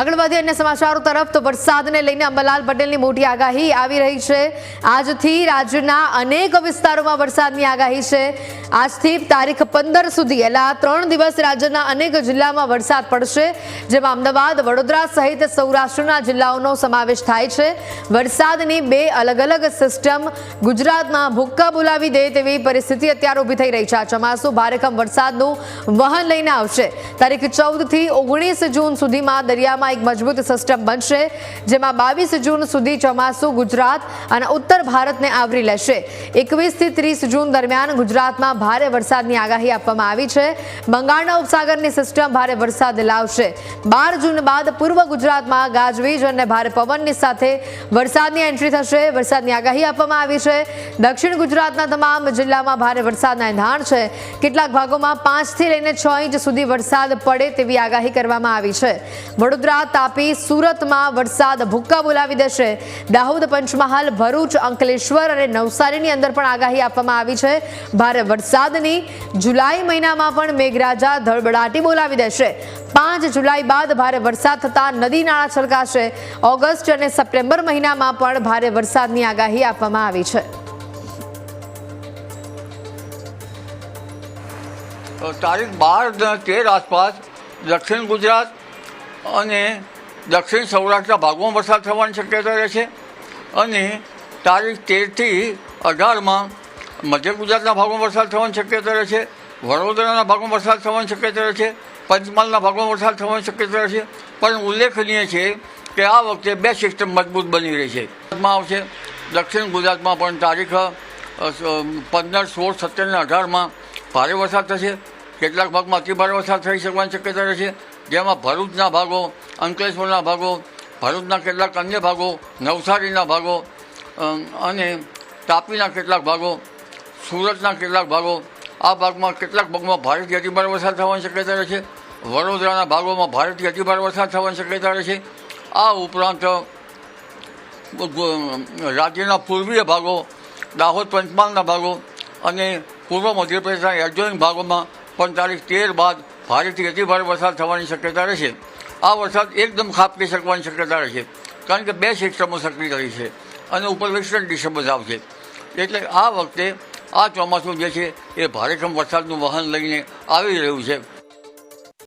આગળ વધી અન્ય સમાચારો તરફ. તો વરસાદને લઈને અંબાલાલ પટેલની મોટી આગાહી આવી રહી છે. આજથી રાજ્યના અનેક વિસ્તારોમાં વરસાદની આગાહી છે. આજથી તારીખ પંદર સુધી એટલે આ ત્રણ દિવસ રાજ્યના અનેક જિલ્લામાં વરસાદ પડશે, જેમાં અમદાવાદ, વડોદરા સહિત સૌરાષ્ટ્રના જિલ્લાઓનો સમાવેશ થાય છે. વરસાદની બે અલગ અલગ સિસ્ટમ ગુજરાતમાં ભૂક્કા બોલાવી દે તેવી પરિસ્થિતિ અત્યારે ઊભી થઈ રહી છે. આ ચોમાસું ભારેખમ વરસાદનું વહન લઈને આવશે. તારીખ ચૌદથી ઓગણીસ જૂન સુધીમાં દરિયામાં એક મજબૂત સિસ્ટમ બનશે, જેમાં બાવીસ જૂન સુધી ચોમાસું ગુજરાત અને ઉત્તર ભારતને આવરી લેશે. એકવીસથી ત્રીસ જૂન દરમિયાન ગુજરાતમાં ભારે વરસાદની આગાહી આપવામાં આવી છે. બંગાળના ઉપસાગરની સિસ્ટમ ભારે વરસાદ લાવશે. બાર જૂન બાદ પૂર્વ ગુજરાતમાં ગાજવીજ અને ભારે પવનની સાથે વરસાદની એન્ટ્રી થશે. વરસાદની આગાહી આપવામાં આવી છે. દક્ષિણ ગુજરાતના તમામ જિલ્લામાં ભારે વરસાદના એંધાણ છે. કેટલાક ભાગોમાં પાંચથી લઈને છ ઇંચ સુધી વરસાદ પડે તેવી આગાહી કરવામાં આવી છે. વડોદરા, તાપી, સુરતમાં વરસાદ ભૂક્કા બોલાવી દેશે. દાહોદ, પંચમહાલ, ભરૂચ, અંકલેશ્વર અને નવસારીની અંદર પણ આગાહી આપવામાં આવી છે. ભારે વરસાદની જુલાઈ મહિનામાં પણ મેઘરાજા ધડબડાટી બોલાવી દેશે. પાંચ જુલાઈ બાદ ભારે વરસાદ થતા નદી નાળા છલકાશે. ઓગસ્ટ અને સપ્ટેમ્બર મહિનામાં પણ ભારે વરસાદની આગાહી આપવામાં આવી છે. તારીખ બાર તેર આસપાસ દક્ષિણ ગુજરાત અને દક્ષિણ સૌરાષ્ટ્રના ભાગોમાં વરસાદ થવાની શક્યતા રહે છે. અને તારીખ તેરથી અઢારમાં મધ્ય ગુજરાતના ભાગોમાં વરસાદ થવાની શક્યતા રહે છે, વડોદરાના ભાગોમાં વરસાદ થવાની શક્યતા રહે છે, પંચમહાલના ભાગોમાં વરસાદ થવાની શક્યતા રહે છે. પણ ઉલ્લેખનીય છે કે આ વખતે બે સિસ્ટમ મજબૂત બની રહી છે. ગુજરાતમાં આવશે, દક્ષિણ ગુજરાતમાં પણ તારીખ પંદર, સોળ, સત્તર અને અઢારમાં ભારે વરસાદ થશે. કેટલાક ભાગમાં અતિભારે વરસાદ થઈ શકવાની શક્યતા રહે છે જેમાં ભરૂચના ભાગો, અંકલેશ્વરના ભાગો, ભરૂચના કેટલાક અન્ય ભાગો, નવસારીના ભાગો અને તાપીના કેટલાક ભાગો સુરતના કેટલાક ભાગો, આ ભાગમાં કેટલાક ભાગમાં ભારેથી અતિભારે વરસાદ થવાની શક્યતા રહે છે. વડોદરાના ભાગોમાં ભારેથી અતિભારે વરસાદ થવાની શક્યતા રહે છે. આ ઉપરાંત રાજ્યના પૂર્વીય ભાગો, દાહોદ પંચમહાલના ભાગો અને પૂર્વ મધ્યપ્રદેશના એડજોઈન ભાગોમાં પણ તારીખ તેર બાદ ભારેથી અતિભારે વરસાદ થવાની શક્યતા રહેશે આ વરસાદ એકદમ ખાપકી શકવાની શક્યતા રહેશે કારણ કે બે સિસ્ટમો સક્રિય રહી છે અને ઉપર વેસ્ટર્ન ડિસ્ટર્બન્સ આવશે. એટલે આ વખતે આ ચોમાસું જે છે એ ભારેખમ વરસાદનું વહન લઈને આવી રહ્યું છે.